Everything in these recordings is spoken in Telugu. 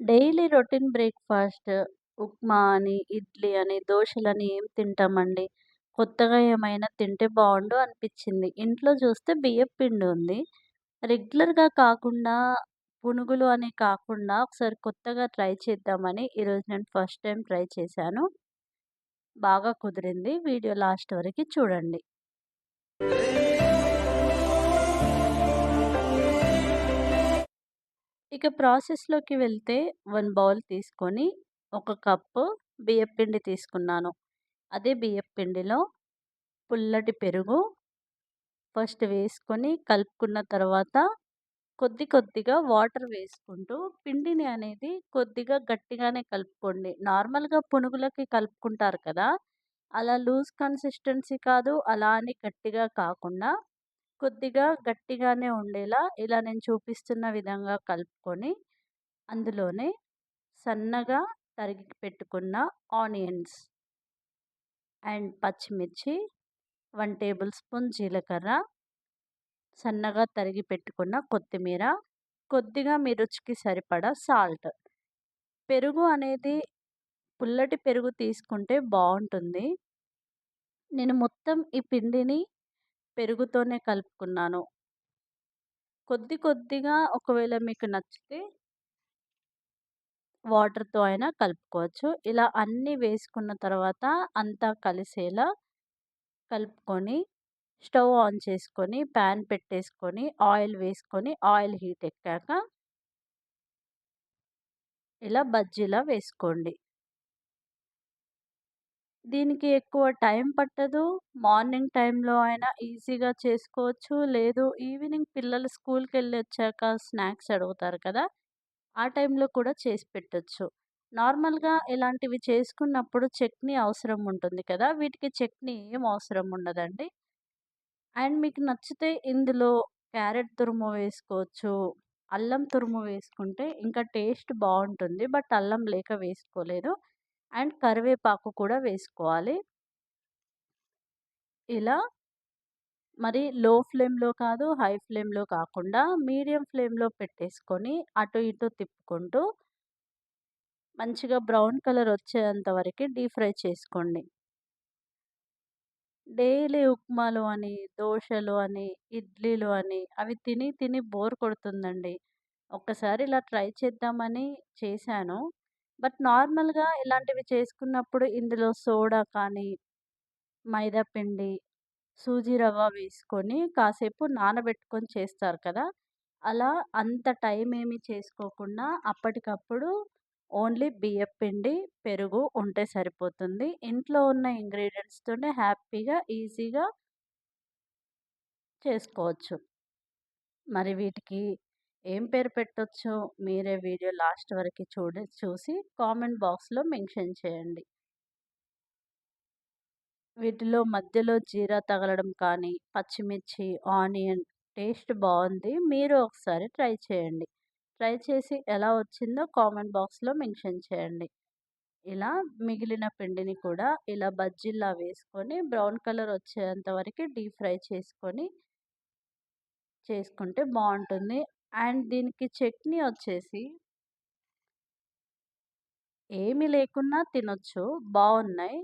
డైలీ రొటీన్ బ్రేక్‌ఫాస్ట్ ఉప్మా అని, ఇడ్లీ అని, దోశలని ఏం తింటామండి. కొత్తగా ఏమైనా తింటే బావుండు అనిపిచ్చింది. ఇంట్లో చూస్తే బియ్యపు పిండి ఉంది. రెగ్యులర్‌గా కాకుండా పునుగులు అని కాకుండా ఒకసారి కొత్తగా ట్రై చేద్దామని ఈరోజు నేను ఫస్ట్ టైమ్ ట్రై చేశాను. బాగా కుదిరింది. వీడియో లాస్ట్ వరకి చూడండి. ఇక ప్రాసెస్‌లోకి వెళ్తే వన్ బౌల్ తీసుకొని, ఒక కప్పు బియ్యపిండి తీసుకున్నాను. అదే బియ్యపిండిలో పుల్లటి పెరుగు ఫస్ట్ వేసుకొని కలుపుకున్న తర్వాత కొద్ది కొద్దిగా వాటర్ వేసుకుంటూ పిండిని అనేది కొద్దిగా గట్టిగానే కలుపుకోండి. నార్మల్‌గా పునుగులకి కలుపుకుంటారు కదా! అలా లూజ్ కన్సిస్టెన్సీ కాదు, అలా అని గట్టిగా కాకుండా కొద్దిగా గట్టిగానే ఉండేలా ఇలా నేను చూపిస్తున్న విధంగా కలుపుకొని, అందులోనే సన్నగా తరిగి పెట్టుకున్న ఆనియన్స్ అండ్ పచ్చిమిర్చి, వన్ టేబుల్ స్పూన్ జీలకర్ర, సన్నగా తరిగి పెట్టుకున్న కొత్తిమీర, కొద్దిగా మీ రుచికి సరిపడా సాల్ట్. పెరుగు అనేది పుల్లటి పెరుగు తీసుకుంటే బాగుంటుంది నేను మొత్తం ఈ పిండిని పెరుగుతోనే కలుపుకున్నాను. కొద్ది కొద్దిగా ఒకవేళ మీకు నచ్చితే వాటర్‌తో అయినా కలుపుకోవచ్చు. ఇలా అన్నీ వేసుకున్న తర్వాత అంతా కలిసేలా కలుపుకొని స్టవ్ ఆన్ చేసుకొని పాన్ పెట్టేసుకొని ఆయిల్ వేసుకొని ఆయిల్ హీట్ ఎక్కాక ఇలా బజ్జీలా వేసుకోండి. దీనికి ఎక్కువ టైం పట్టదు. మార్నింగ్ టైంలో అయినా ఈజీగా చేసుకోవచ్చు. లేదు ఈవినింగ్ పిల్లలు స్కూల్కి వెళ్ళి వచ్చాక స్నాక్స్ అడుగుతారు కదా! ఆ టైంలో కూడా చేసి పెట్టచ్చు నార్మల్‌గా ఇలాంటివి చేసుకున్నప్పుడు చట్నీ అవసరం ఉంటుంది కదా! వీటికి చట్నీ ఏం అవసరం ఉండదండి. అండ్ మీకు నచ్చితే ఇందులో క్యారెట్ తురుము వేసుకోవచ్చు. అల్లం తురుము వేసుకుంటే ఇంకా టేస్ట్ బాగుంటుంది బట్ అల్లం లేక వేసుకోలేదు. అండ్ కరివేపాకు కూడా వేసుకోవాలి. ఇలా మరి లో ఫ్లేమ్‌లో కాదు, హై ఫ్లేమ్‌లో కాకుండా మీడియం ఫ్లేమ్‌లో పెట్టేసుకొని అటు ఇటు తిప్పుకుంటూ మంచిగా బ్రౌన్ కలర్ వచ్చేంత వరకు డీప్ ఫ్రై చేసుకోండి. డైలీ ఉప్మాలు అని, దోశలు అని, ఇడ్లీలు అని అవి తిని తిని బోర్ కొడుతుందండి. ఒక్కసారి ఇలా ట్రై చేద్దామని చేశాను. బట్ నార్మల్‌గా ఇలాంటివి చేసుకున్నప్పుడు ఇందులో సోడా కానీ, మైదా పిండి, సూజీ రవ్వ వేసుకొని కాసేపు నానబెట్టుకొని చేస్తారు కదా! అలా అంత టైం ఏమి చేసుకోకుండా అప్పటికప్పుడు ఓన్లీ బియ్యం పిండి, పెరుగు ఉంటే సరిపోతుంది. ఇంట్లో ఉన్న ఇంగ్రీడియంట్స్తోనే హ్యాపీగా, ఈజీగా చేసుకోవచ్చు. మరి వీటికి ఏం పేరు పెట్టొచ్చో మీరే వీడియో లాస్ట్ వరకు చూడ చూసి కామెంట్ బాక్స్‌లో మెన్షన్ చేయండి. వీటిలో మధ్యలో జీరా తగలడం కానీ, పచ్చిమిర్చి, ఆనియన్ టేస్ట్ బాగుంది మీరు ఒకసారి ట్రై చేయండి. ట్రై చేసి ఎలా వచ్చిందో కామెంట్ బాక్స్‌లో మెన్షన్ చేయండి. ఇలా మిగిలిన పిండిని కూడా ఇలా బజ్జీలా వేసుకొని బ్రౌన్ కలర్ వచ్చేంత వరకు డీప్ ఫ్రై చేసుకొని చేసుకుంటే బాగుంటుంది అండ్ దీనికి చట్నీ వచ్చేసి ఏమి లేకున్నా తినొచ్చు. బాగున్నాయి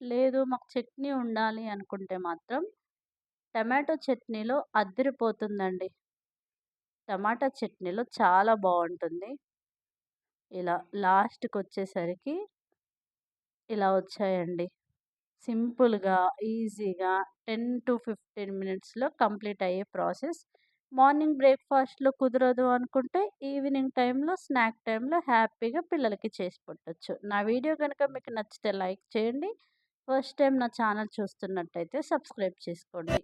లేదు మాకు చట్నీ ఉండాలి అనుకుంటే మాత్రం టమాటో చట్నీలో అద్దిరిపోతుందండి. టమాటా చట్నీలో చాలా బాగుంటుంది ఇలా లాస్ట్కి వచ్చేసరికి ఇలా వచ్చాయండి. సింపుల్‌గా, ఈజీగా 10-15 మినిట్స్‌లో కంప్లీట్ అయ్యే ప్రాసెస్. మార్నింగ్ బ్రేక్‌ఫాస్ట్‌లో కుదరదు అనుకుంటే ఈవినింగ్ టైంలో స్నాక్ టైంలో హ్యాపీగా పిల్లలకి చేసి పెట్టచ్చు నా వీడియో కనుక మీకు నచ్చితే లైక్ చేయండి. ఫస్ట్ టైం నా ఛానల్ చూస్తున్నట్టయితే సబ్స్క్రైబ్ చేసుకోండి.